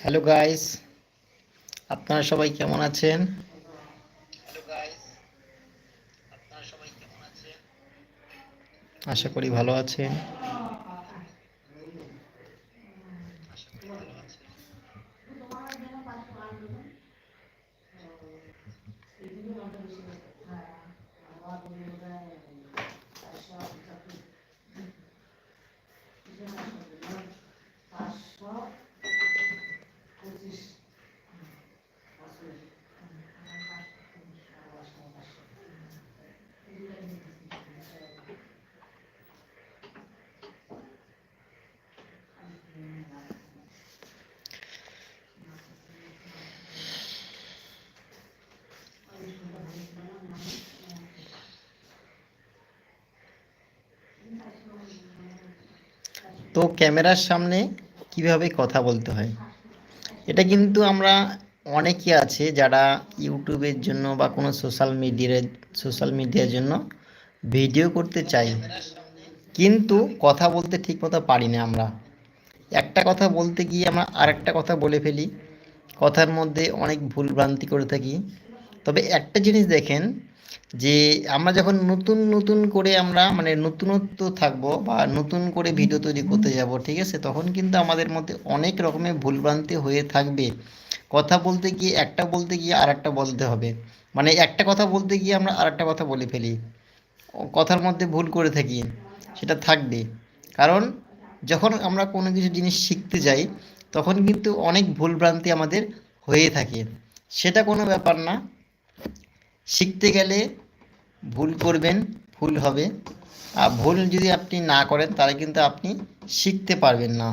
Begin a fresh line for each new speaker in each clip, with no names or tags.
Hello guys আপনারা সবাই কেমন আছেন? আশা করি ভালো আছেন। তো ক্যামেরার সামনে কীভাবে কথা বলতে হয়? এটা কিন্তু আমরা অনেকে আছে যারা ইউটিউবের জন্য বা কোনো সোশ্যাল মিডিয়ার সোশ্যাল মিডিয়ার জন্য ভিডিও করতে চাই কিন্তু কথা বলতে ঠিক মতো পারি না আমরা। একটা কথা বলতে গিয়ে আমরা আরেকটা কথা বলে ফেলি। কথার মধ্যে অনেক ভুলভ্রান্তি করে থাকি। তবে একটা জিনিস দেখেন যে আমরা যখন নতুন নতুন করে আমরা মানে নতুনত্ব থাকব বা নতুন করে ভিডিও তৈরি করতে যাব, ঠিক আছে? তখন কিন্তু আমাদের মধ্যে অনেক রকমের ভুলভ্রান্তি হয়ে থাকবে। কথা বলতে গিয়ে একটা বলতে গিয়ে আর একটা বলতে হবে। মানে একটা কথা বলতে গিয়ে আমরা আর একটা কথা বলে ফেলি। কথার মধ্যে ভুল করে থাকি, সেটা থাকবে। কারণ যখন আমরা কোনো কিছু জিনিস শিখতে যাই, তখন কিন্তু অনেক ভুলভ্রান্তি আমাদের হয়ে থাকে। সেটা কোনো ব্যাপার না। শিখতে গেলে ভুল করবেন, ভুল হবে। আর ভুল যদি আপনি না করেন, তাহলে কিন্তু আপনি শিখতে পারবেন না।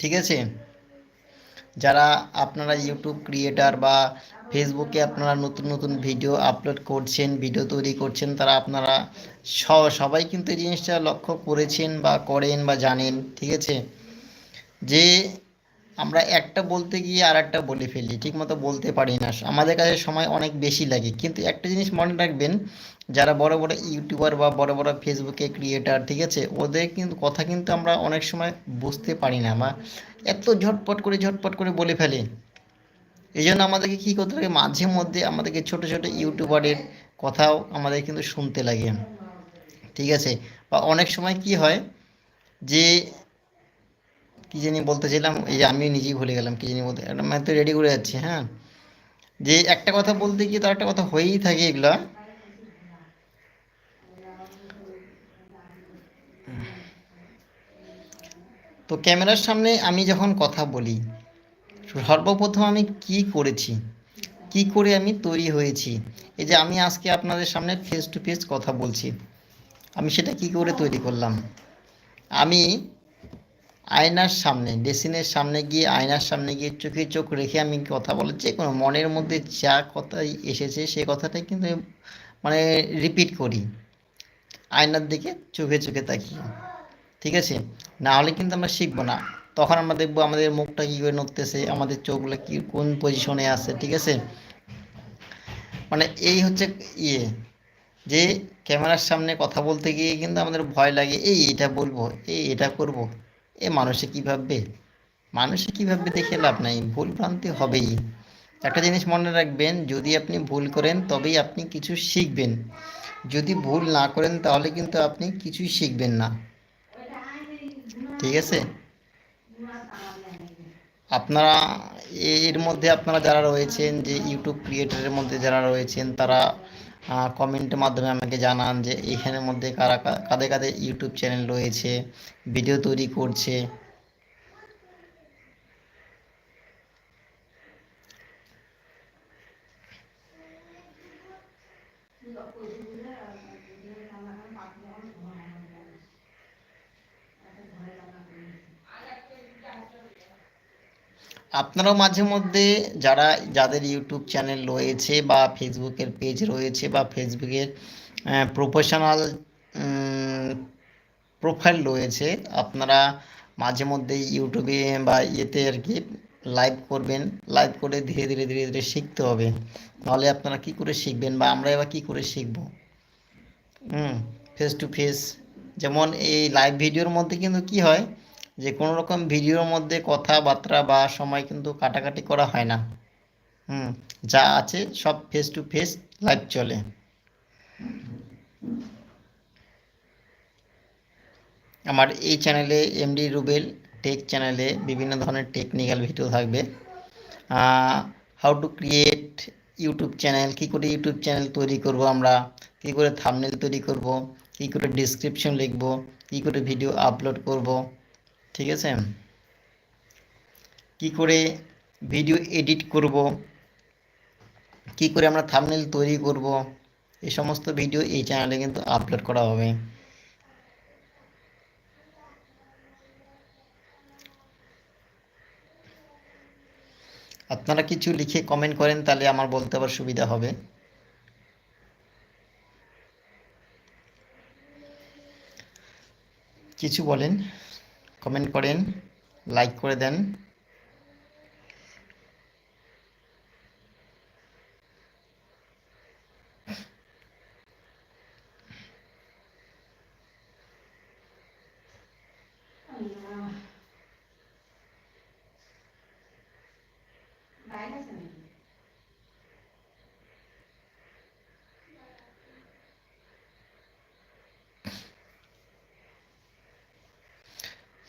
ঠিক আছে? যারা আপনারা ইউটিউব ক্রিয়েটার বা ফেসবুকে আপনারা নতুন নতুন ভিডিও আপলোড করছেন ভিডিও তৈরি করছেন, তারা আপনারা সবাই কিন্তু এই জিনিসটা লক্ষ্য করেছেন বা করেন বা জানেন। ঠিক আছে? যে আমরা একটা বলতে গিয়ে আর একটা বলে ফেলি ঠিক মতো বলতে পারি না। আমাদের কাছে সময় অনেক বেশি লাগে। কিন্তু একটা জিনিস মনে রাখবেন, যারা বড় বড় ইউটিউবার বা বড় বড় ফেসবুকে ক্রিয়েটার ঠিক আছে? ওদের কিন্তু কথা কিন্তু আমরা অনেক সময় বুঝতে পারি না। বা এত ঝটপট করে ঝটপট করে বলে ফেলি। এই জন্য আমাদেরকে কী করতে লাগে মাঝে মধ্যে আমাদেরকে ছোট ছোট ইউটিউবারের কথাও আমাদের কিন্তু শুনতে লাগে। ঠিক আছে? বা অনেক সময় কি হয় যে কি জানি বলতে চাইলাম, এই যে আমি নিজেই ভুলে গেলাম কি জানি বলতে আমি তো রেডি করে যাচ্ছি হ্যাঁ? যে একটা কথা বলতে গিয়ে তার একটা কথা হয়েই থাকে এগুলা। তো ক্যামেরার সামনে আমি যখন কথা বলি, সর্বপ্রথম আমি কি করেছি? কি করে আমি তৈরি হয়েছি? এই যে আমি আজকে আপনাদের সামনে ফেস টু ফেস কথা বলছি, আমি সেটা কি করে তৈরি করলাম? আমি আয়নার সামনে ডেসিনের সামনে গিয়ে, আয়নার সামনে গিয়ে চোখে চোখ রেখে আমি কথা বলে, যে কোনো মনের মধ্যে যা কথাই এসেছে, সে কথাটাই কিন্তু মানে রিপিট করি। আয়নার দিকে চোখে চোখে তাকিয়ে। ঠিক আছে? না হলে কিন্তু আমরা শিখব না। তখন আমরা দেখব আমাদের মুখটা কী করে নড়তেছে, আমাদের চোখগুলো কি, কোন পজিশনে আছে, ঠিক আছে? মানে এই হচ্ছে ইয়ে যে ক্যামেরার সামনে কথা বলতে গিয়ে কিন্তু আমাদের ভয় লাগে, এই এটা বলব, এই এটা করব। এ মানুষে কী ভাববে? মানুষে কী ভাববে দেখে লাভ নাই, ভুল ভ্রান্তি হবেই। একটা জিনিস মনে রাখবেন, যদি আপনি ভুল করেন তবেই আপনি কিছু শিখবেন। যদি ভুল না করেন তাহলে কিন্তু আপনি কিছুই শিখবেন না। ঠিক আছে? আপনারা, এর মধ্যে আপনারা যারা রয়েছেন, যে ইউটিউব ক্রিয়েটারের মধ্যে যারা রয়েছেন, তারা কমেন্টের মাধ্যমে আমাকে জানান যে এখানের মধ্যে কারা কাদের কাদের ইউটিউব চ্যানেল রয়েছে ভিডিও তৈরি করছে। আপনারাও মাঝে মধ্যে যারা, যাদের ইউটিউব চ্যানেল রয়েছে বা ফেসবুকের পেজ রয়েছে বা ফেসবুকের প্রফেশনাল প্রোফাইল রয়েছে, আপনারা মাঝে মধ্যে ইউটিউবে বা ইয়েতে আর কি লাইভ করবেন। লাইভ করে ধীরে ধীরে ধীরে ধীরে শিখতে হবে। নাহলে আপনারা কি করে শিখবেন বা আমরা এবার কি করে শিখব? হুম ফেস টু ফেস যেমন এই লাইভ ভিডিওর মধ্যে কিন্তু কি হয় যে কোনো রকম ভিডিওর মধ্যে কথাবার্তা বা সময় কিন্তু কাটাকাটি করা হয় না। হুম, যা আছে সব ফেস টু ফেস লাইভ চলে। আমার এই চ্যানেলে এমডি রুবেল টেক চ্যানেলে বিভিন্ন ধরনের টেকনিক্যাল ভিডিও থাকবে। How to create YouTube channel কী করে ইউটিউব চ্যানেল তৈরি করব আমরা, কী করে থামনেল তৈরি করব, কী করে ডিসক্রিপশন লিখব, কী করে ভিডিও আপলোড করব। ঠিক আছে? কী করে ভিডিও এডিট করব? কী করে আমরা থামনেল তৈরি করব? এই সমস্ত ভিডিও এই চ্যানেলে কিন্তু আপলোড করা হবে। আপনারা কিছু লিখে কমেন্ট করেন, তাহলে আমার বলতে আবার সুবিধা হবে। কিছু বলেন। কমেন্ট করেন লাইক করে দেন।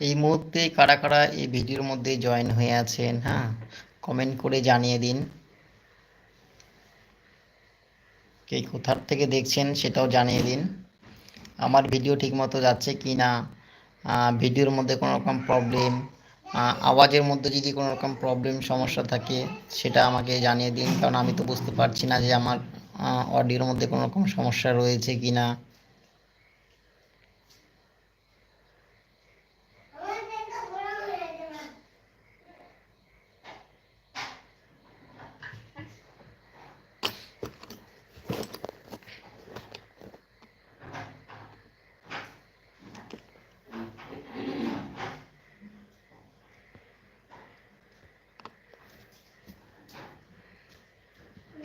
এই মুহূর্তে কারা কারা এই ভিডিওর মধ্যে জয়েন হয়ে আছেন হ্যাঁ? কমেন্ট করে জানিয়ে দিন। কে কোথার থেকে দেখছেন সেটাও জানিয়ে দিন। আমার ভিডিও ঠিকমতো যাচ্ছে কি না? ভিডিওর মধ্যে কোনো রকম প্রবলেম আওয়াজের মধ্যে যদি কোনো রকম প্রবলেম সমস্যা থাকে, সেটা আমাকে জানিয়ে দিন। কারণ আমি তো বুঝতে পারছি না যে আমার অডিওর মধ্যে কোনো রকম সমস্যা রয়েছে কি না।